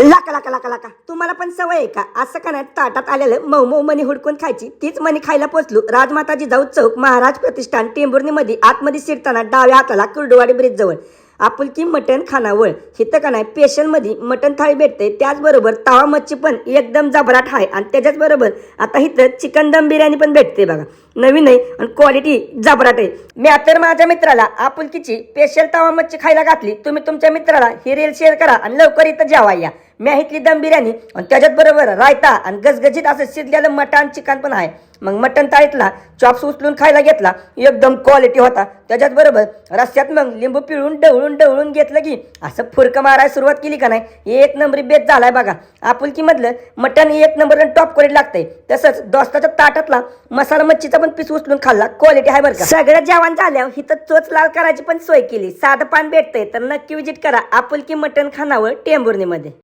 लाका लाका लाका लाका. तुम्हाला पण सवय आहे का? असं का नाही ताटात आलेलं मऊ मऊ मनी हुडकून खायची? तीच मनी खायला पोचलो. राजमाताजी जाऊ चौक महाराज प्रतिष्ठान टेंभुर्णीमध्ये आतमध्ये शिरताना डाव्या हाताला कुर्डुवाडी ब्रिज जवळ. आपुलकी मटण खानावळ. हिथं का नाही पेशलमध्ये मटण थाळी भेटते. त्याचबरोबर तावा मच्छी पण एकदम जबराट आहे आणि त्याच्याचबरोबर आता इथं चिकन दम बिर्याणी पण भेटते बघा. नवीन आहे आणि क्वालिटी जबराट आहे. मी तर माझ्या मित्राला आपुलकीची पेशल तावा मच्छी खायला घातली. तुम्ही तुमच्या मित्राला ही रील शेअर करा आणि लवकर इथं जेवा या. मी इथली दम बिर्याणी आणि त्याच्यात बरोबर रायता आणि गजगजीत असं शिजलेलं मटण चिकन पण आहे. मग मटण ताळीतला चॉप्स उचलून खायला घेतला एकदम क्वालिटी होता. त्याच्यात बरोबर रस्त्यात मग लिंबू पिळून डवळून डवळून घेतलं की असं फुरकं मारायला सुरुवात केली का नाही? एक नंबरी बेत झालाय बघा. आपुलकीमधलं मटण एक नंबर टॉप क्वालिटी लागतंय. तसंच दोस्ताच्या ताटातला मसाला मच्छीचा पण पीस उचलून खाल्ला. क्वालिटी आहे बरं का. सगळं जेवण झाल्यावर हिथं चोच लाल करायची पण सोय केली. साधं पान भेटतंय तर नक्की विजिट करा आपुलकी मटण खानावळ टेंभुर्णीमध्ये.